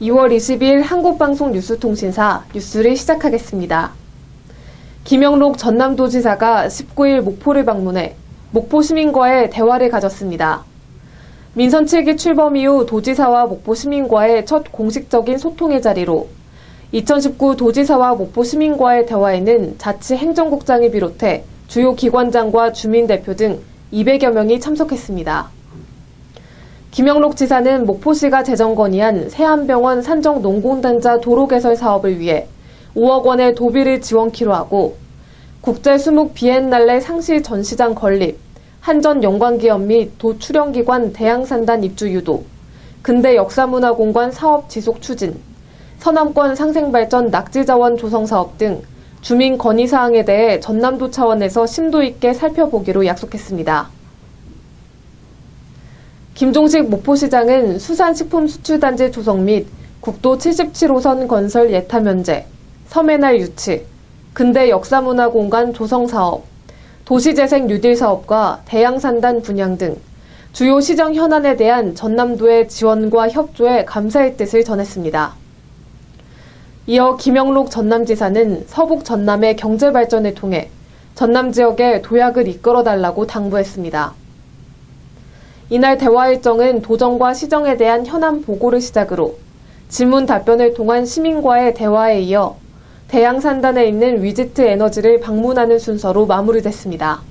2월 20일 한국방송 뉴스통신사 뉴스를 시작하겠습니다. 김영록 전남도지사가 19일 목포를 방문해 목포 시민과의 대화를 가졌습니다. 민선 7기 출범 이후 도지사와 목포 시민과의 첫 공식적인 소통의 자리로 2019 도지사와 목포 시민과의 대화에는 자치 행정국장을 비롯해 주요 기관장과 주민대표 등 200여 명이 참석했습니다. 김영록 지사는 목포시가 재정 건의한 세안병원 산정 농공단자 도로 개설 사업을 위해 5억 원의 도비를 지원키로 하고 국제 수묵 비엔날레 상시 전시장 건립, 한전 연관기업 및 도출연기관 대양산단 입주 유도, 근대 역사문화공간 사업 지속 추진, 서남권 상생발전 낙지자원 조성 사업 등 주민 건의 사항에 대해 전남도 차원에서 심도 있게 살펴보기로 약속했습니다. 김종식 목포시장은 수산식품수출단지 조성 및 국도 77호선 건설 예타 면제, 섬해날 유치, 근대 역사문화공간 조성 사업, 도시재생 뉴딜 사업과 대양산단 분양 등 주요 시정 현안에 대한 전남도의 지원과 협조에 감사의 뜻을 전했습니다. 이어 김영록 전남지사는 서북 전남의 경제 발전을 통해 전남 지역의 도약을 이끌어 달라고 당부했습니다. 이날 대화 일정은 도정과 시정에 대한 현안 보고를 시작으로 질문 답변을 통한 시민과의 대화에 이어 대양산단에 있는 위지트 에너지를 방문하는 순서로 마무리됐습니다.